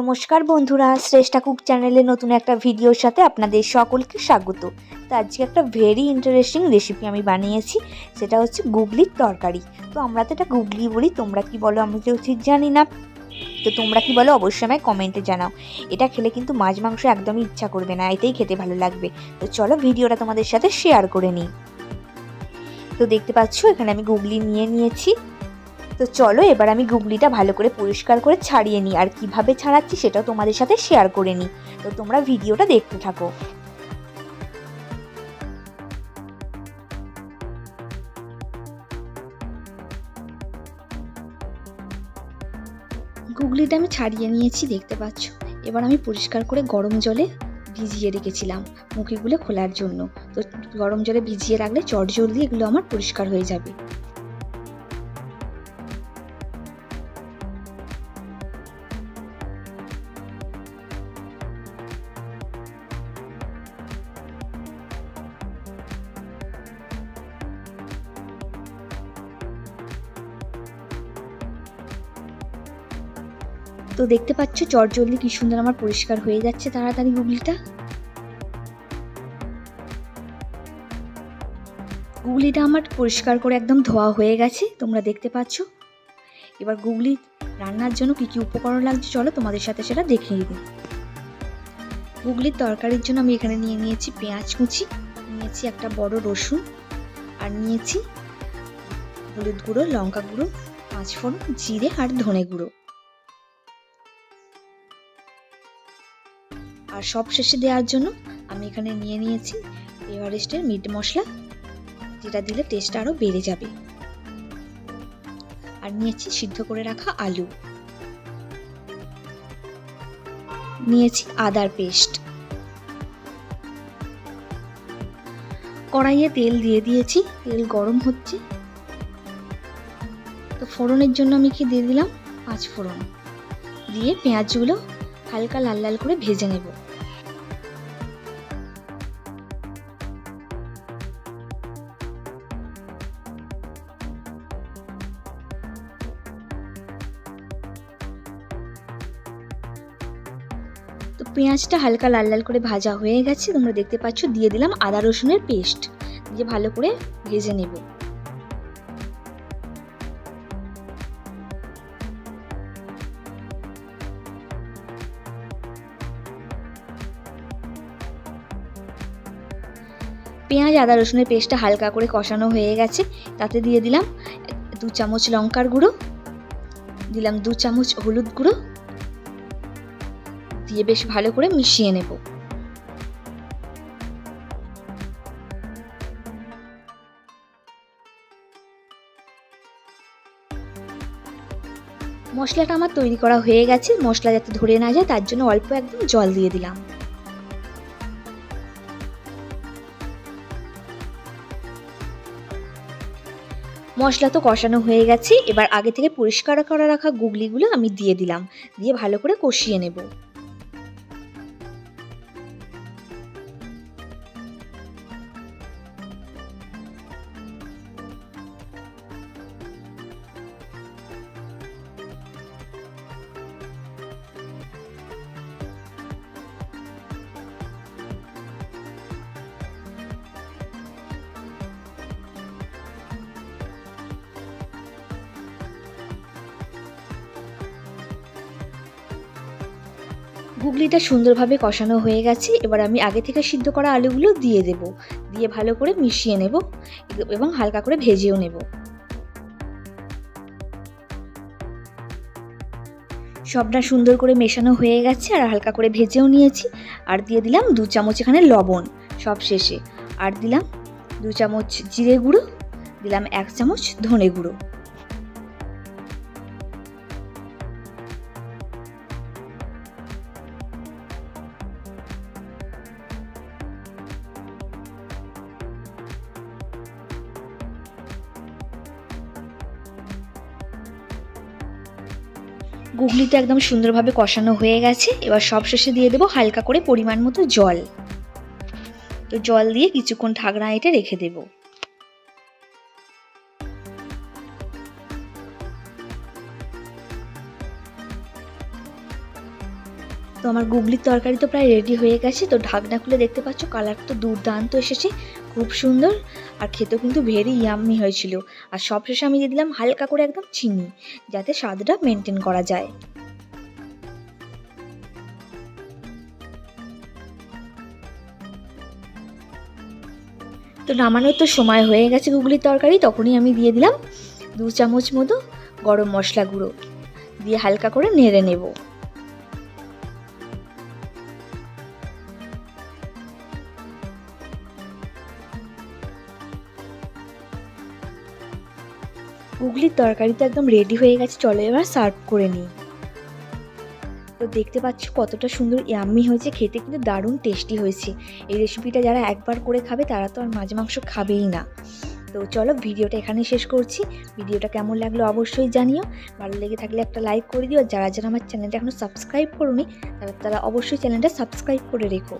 নমস্কার বন্ধুরা, শ্রেষ্ঠা কুক চ্যানেলে নতুন একটা ভিডিওর সাথে আপনাদের সকলকে স্বাগত। তো আজকে একটা ভেরি ইন্টারেস্টিং রেসিপি আমি বানিয়েছি, সেটা হচ্ছে গুগলির তরকারি। তো আমরা তো এটা গুগলি বলি, তোমরা কি বলো আমি তো ঠিক জানি না। তো তোমরা কি বলো অবশ্যই আমায় কমেন্টে জানাও। এটা খেলে কিন্তু মাছ মাংস একদমই ইচ্ছা করবে না, এতেই খেতে ভালো লাগবে। তো চলো ভিডিওটা তোমাদের সাথে শেয়ার করে নিই। তো দেখতে পাচ্ছ, এখানে আমি গুগলি নিয়ে নিয়েছি। তো চলো, এবার আমি গুগলিটা ভালো করে পরিষ্কার করে ছাড়িয়ে নিই। আর কীভাবে ছাড়াচ্ছি সেটাও তোমাদের সাথে শেয়ার করে নিই। তো তোমরা ভিডিওটা দেখতে থাকো। গুগলিটা আমি ছাড়িয়ে নিয়েছি, দেখতে পাচ্ছ? এবার আমি পরিষ্কার করে গরম জলে ভিজিয়ে রেখেছিলাম মুখিগুলো খোলার জন্য। তো গরম জলে ভিজিয়ে রাখলে চট জলদি এগুলো আমার পরিষ্কার হয়ে যাবে। তো দেখতে পাচ্ছ চট জলদি কি সুন্দর আমার পরিষ্কার হয়ে যাচ্ছে তাড়াতাড়ি গুগলিটা। গুগলিটা আমার পরিষ্কার করে একদম ধোয়া হয়ে গেছে, তোমরা দেখতে পাচ্ছ। এবার গুগলি রান্নার জন্য কি কি উপকরণ লাগছে চলো তোমাদের সাথে সেটা দেখিয়ে দিই। গুগলির তরকারির জন্য আমি এখানে নিয়ে নিয়েছি পেঁয়াজ কুচি, নিয়েছি একটা বড় রসুন, আর নিয়েছি হলুদ গুঁড়ো, লঙ্কা গুঁড়ো, পাঁচফোড়ন, জিরে আর ধনে গুঁড়ো। আর সব শেষে দেওয়ার জন্য আমি এখানে নিয়ে নিয়েছি এভারেস্টের মিট মশলা, যেটা দিলে টেস্ট আরও বেড়ে যাবে। আর নিয়েছি সিদ্ধ করে রাখা আলু। নিয়েছি আদার পেস্ট। কড়াইয়ে তেল দিয়ে দিয়েছি, তেল গরম হচ্ছে। তো ফোড়নের জন্য আমি কি দিয়ে দিলাম? পাঁচ ফোড়ন। দিয়ে পেঁয়াজগুলো হালকা লাল লাল করে ভেজে নেব। তো পেঁয়াজটা হালকা লাল লাল করে ভাজা হয়ে গেছে। তোমরা দেখতে পাচ্ছ, দিয়ে দিলাম আদা রসুনের পেস্ট। দিয়ে ভালো করে ভেজে নেব। পেঁয়াজ, আদা রসুনের পেস্টটা হালকা করে কষানো হয়ে গেছে। তাতে দিয়ে দিলাম দু চামচ লঙ্কার গুঁড়ো। দিলাম দু চামচ হলুদ গুঁড়ো। দিয়ে বেশ ভালো করে মিশিয়ে নেব। মশলাটা আমার তৈরি করা হয়ে গেছে। মশলা যাতে ধরে না যায়, তার জন্য অল্প একদম জল দিয়ে দিলাম। মশলা তো কষানো হয়ে গেছে। এবার আগে থেকে পরিষ্কার করা রাখা গুগলিগুলো আমি দিয়ে দিলাম। দিয়ে ভালো করে কষিয়ে নেব। গুগলিটা সুন্দরভাবে কষানো হয়ে গেছে, এবার আমি আগে থেকে সিদ্ধ করা আলুগুলো দিয়ে দেব। দিয়ে ভালো করে মিশিয়ে নেব এবং হালকা করে ভেজেও নেব। সবটা সুন্দর করে মেশানো হয়ে গেছে আর হালকা করে ভেজেও নিয়েছি। আর দিয়ে দিলাম দু চামচ এখানে লবণ সব শেষে। আর দিলাম দু চামচ জিরে গুঁড়ো, দিলাম এক চামচ ধনে গুঁড়ো। গুগলিটা একদম সুন্দরভাবে কষানো হয়ে গেছে। এবার সবশেষে দিয়ে দেবো হালকা করে পরিমাণ মতো জল। তো জল দিয়ে কিছুক্ষণ ঢাকনা এটা রেখে দেবো। তো আমার গুগলির তরকারি তো প্রায় রেডি হয়ে গেছে। তো ঢাকনা খুলে দেখতে পাচ্ছ কালার তো দুর্দান্ত এসেছে। খুব সুন্দর আর খেতেও কিন্তু ভেরি ইয়াম্মি হয়েছিল। আর সব শেষে আমি দিয়ে দিলাম হালকা করে একদম চিনি, যাতে স্বাদটা মেনটেন করা যায়। তো নামানোর তো সময় হয়ে গেছে গুগলির তরকারি, তখনই আমি দিয়ে দিলাম দু চামচ মতো গরম মশলা গুঁড়ো, দিয়ে হালকা করে নেড়ে নেব। গুগলির তরকারি তো একদম রেডি হয়ে গেছে, চলো এবার সার্ভ করে নিই। তো দেখতে পাচ্ছ কতটা সুন্দর ইয়াম্মি হয়েছে, খেতে কিন্তু দারুণ টেস্টি হয়েছে। এই রেসিপিটা যারা একবার করে খাবে, তারা তো আর মাছ মাংস খাবেই না। তো চলো ভিডিওটা এখানে শেষ করছি। ভিডিওটা কেমন লাগল অবশ্যই জানিও। ভালো লেগে থাকলে একটা লাইক করে দিও। আর যারা যারা আমার চ্যানেলটা এখনও সাবস্ক্রাইব করোনি, তারা তারা অবশ্যই চ্যানেলটা সাবস্ক্রাইব করে রেখো।